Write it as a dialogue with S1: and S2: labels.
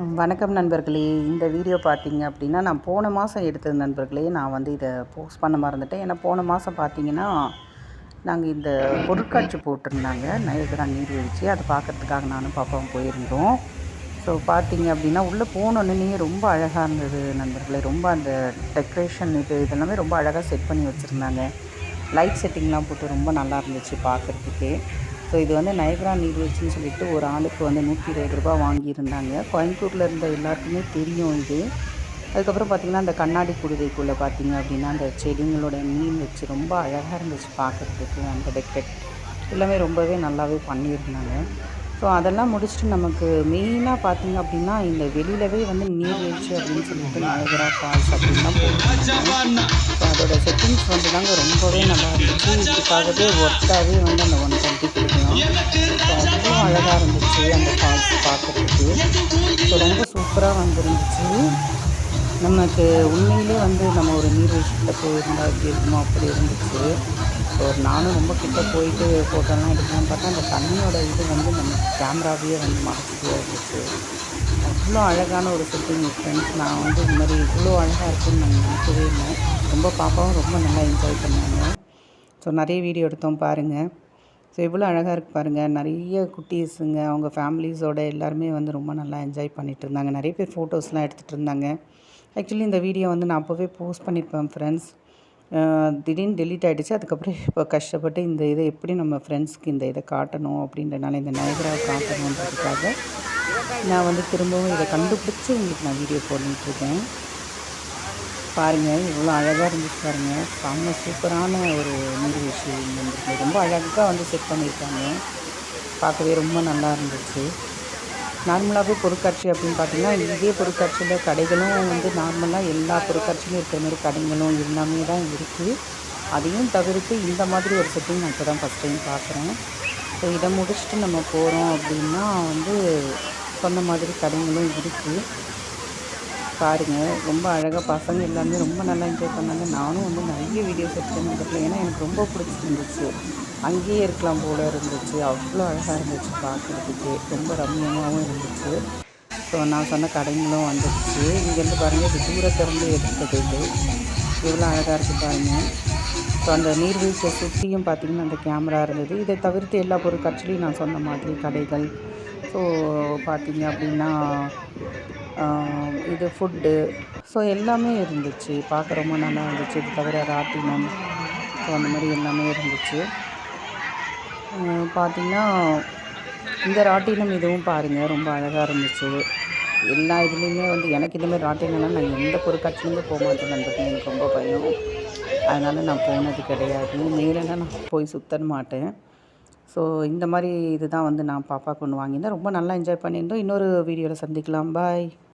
S1: வணக்கம் நண்பர்களே. இந்த வீடியோ பார்த்தீங்க அப்படின்னா நான் போன மாதம் எடுத்தது நண்பர்களே நான் வந்து இதை போஸ்ட் பண்ண மறந்துட்டேன். ஏன்னா போன மாதம் பார்த்தீங்கன்னா நாங்கள் இந்த பொருட்காட்சி போட்டிருந்தாங்க. நயகரா நீர்வீழ்ச்சி அதை பார்க்கறதுக்காக நானும் பாப்பாவும் போயிருந்தோம். ஸோ பார்த்தீங்க அப்படின்னா உள்ளே போனோன்னே ரொம்ப அழகாக இருந்தது நண்பர்களே. ரொம்ப அந்த டெக்கரேஷன் இது இதெல்லாமே ரொம்ப அழகாக செட் பண்ணி வச்சுருந்தாங்க. லைட் செட்டிங்லாம் போட்டு ரொம்ப நல்லா இருந்துச்சு பார்க்குறதுக்கே. ஸோ இது வந்து நயகரா நீர்வீழ்ச்சின்னு சொல்லிட்டு ஒரு ஆளுக்கு வந்து நூற்றி இருபது ரூபா வாங்கியிருந்தாங்க. கோயம்புத்தூரில் இருந்த எல்லாருக்குமே தெரியும் இது. அதுக்கப்புறம் பார்த்திங்கன்னா அந்த கண்ணாடி குடுதைக்குள்ளே பார்த்திங்க அப்படின்னா அந்த செடிங்களோட மீன் வச்சு ரொம்ப அழகாக இருந்துச்சு பார்க்குறதுக்கு அந்த டெக்கரேட் எல்லாமே ரொம்பவே நல்லாவே பண்ணியிருந்தாங்க. ஸோ அதெல்லாம் முடிச்சுட்டு நமக்கு மெயினாக பார்த்திங்க அப்படின்னா இந்த வெளியிலவே வந்து நீர்வீழ்ச்சி அப்படின்னு சொல்லிட்டு நயகரா ஃபால்ஸ் அப்படின்னு போட்டுருந்தாங்க. ஸோ அதோட செட்டிங்ஸ் வந்து தாங்க ரொம்பவே நல்லா இருந்துச்சு. இதுக்காகவே ஒர்த்தாகவே வந்து அந்த ஒன் அவ்வளோ அழகாக இருந்துச்சு அந்த ஃபால்ஸ் பார்க்குறதுக்கு. ஸோ ரொம்ப சூப்பராக வந்துருந்துச்சு. நமக்கு உண்மையிலே வந்து நம்ம ஒரு நீர்வீழ்ச்சியில் போயிருந்தால் எப்படி இருக்குமோ அப்படி இருந்துச்சு. ஸோ நானும் ரொம்ப கிட்ட போயிட்டு ஃபோட்டோலாம் எடுக்கலாம்னு பார்த்தா அந்த தண்ணியோட இது வந்து நம்ம கேமராவே வந்து மறைச்சிட்டே இருந்துச்சு. அவ்வளோ அழகான ஒரு செட்டிங் ஃப்ரெண்ட்ஸ் நான் வந்து இந்த மாதிரி இவ்வளோ அழகாக இருக்குன்னு நான் நினைக்கவே இல்லை. ரொம்ப பாப்பாவும் ரொம்ப நல்லா என்ஜாய் பண்ணாங்க. ஸோ நிறைய வீடியோ எடுத்தோம் பாருங்கள் ஸோ எவ்வளோ அழகாக இருக்குது பாருங்கள் நிறைய குட்டீஸுங்க அவங்க ஃபேமிலிஸோட எல்லாருமே வந்து ரொம்ப நல்லா என்ஜாய் பண்ணிகிட்டு இருந்தாங்க. நிறைய பேர் ஃபோட்டோஸ்லாம் எடுத்துகிட்டு இருந்தாங்க. ஆக்சுவலி இந்த வீடியோ வந்து நான் அப்போவே போஸ்ட் பண்ணியிருப்பேன் ஃப்ரெண்ட்ஸ் திடீர்னு டெலீட் ஆகிடுச்சு அதுக்கப்புறம் இப்போ கஷ்டப்பட்டு இந்த இதை எப்படி நம்ம ஃப்ரெண்ட்ஸ்க்கு இந்த இதை காட்டணும் அப்படின்றனால இந்த நயகராவை காட்டணுன்றதுக்காக நான் வந்து திரும்பவும் இதை கண்டுபிடிச்சி உங்களுக்கு நான் வீடியோ போட்டுருக்கேன் பாருங்கள் இவ்வளோ அழகாக இருந்துச்சு பாருங்கள் செம்ம சூப்பரான ஒரு நீர்வீழ்ச்சி வந்துருக்கு. ரொம்ப அழகாக வந்து செட் பண்ணியிருக்காங்க பார்க்கவே ரொம்ப நல்லா இருந்துச்சு. நார்மலாகவே பொருட்காட்சி அப்படின்னு பார்த்தீங்கன்னா இதே பொருட்காட்சியில் கடைகளும் வந்து நார்மலாக எல்லா பொருட்காட்சியிலும் இருக்கிற மாதிரி கடைகளும் எல்லாமே தான் இருக்குது அதையும் தவிர்த்து இந்த மாதிரி ஒரு செட்டிங் நான் இப்போ தான் ஃபஸ்ட் டைம் பார்க்குறேன் ஸோ இதை முடிச்சுட்டு நம்ம போகிறோம் அப்படின்னா வந்து சொன்ன மாதிரி கடைகளும் இருக்குது பாருங்கள் ரொம்ப அழகாக பசங்க எல்லாமே ரொம்ப நல்லா என்ஜாய் பண்ணாங்க. நானும் வந்து நிறைய வீடியோஸ் எடுத்தேன் நம்பரில் ஏன்னா எனக்கு ரொம்ப பிடிச்சிருந்துச்சு. அங்கேயே இருக்கலாம் போல இருந்துச்சு. அவ்வளோ அழகாக இருந்துச்சு பார்க்குறதுக்கு. ரொம்ப ரம்மியமாகவும் இருந்துச்சு. ஸோ நான் சொன்ன கடைங்களும் வந்துடுச்சு. இங்கேருந்து பாருங்கள் இது தூரத்திலிருந்து எடுத்தது இது. எவ்வளோ அழகாக இருக்குது பாருங்கள் ஸோ அந்த நீர்வீழ்ச்சியை சுற்றியும் பார்த்திங்கன்னா அந்த கேமரா இருந்தது. இதை தவிர்த்து எல்லா பொருட்காட்சிலையும் நான் சொன்ன மாதிரி கடைகள் ஸோ பார்த்திங்க அப்படின்னா இது ஃபுட்டு ஸோ எல்லாமே இருந்துச்சு. பார்க்க ரொம்ப நல்லா இருந்துச்சு. இது தவிர ராட்டினம் ஸோ அந்த மாதிரி எல்லாமே இருந்துச்சு. பார்த்திங்கன்னா இந்த ராட்டினம் இதுவும் பாருங்கள் ரொம்ப அழகாக இருந்துச்சு. எல்லா இதுலேயுமே வந்து எனக்கு இதுமாதிரி ராட்டினம்னா நான் எந்த பொருட்காட்சியிலுமே போக மாட்டேன் நண்பர்கள். எனக்கு ரொம்ப பயம். அதனால் நான் போனது கிடையாது. மேலெல்லாம் நான் போய் சுத்த மாட்டேன் ஸோ இந்த மாதிரி இதுதான் வந்து நான் பாப்பாவுக்கு ஒன்று வாங்கியிருந்தேன். ரொம்ப நல்லா என்ஜாய் பண்ணியிருந்தோம். இன்னொரு வீடியோவில் சந்திக்கலாம். பாய்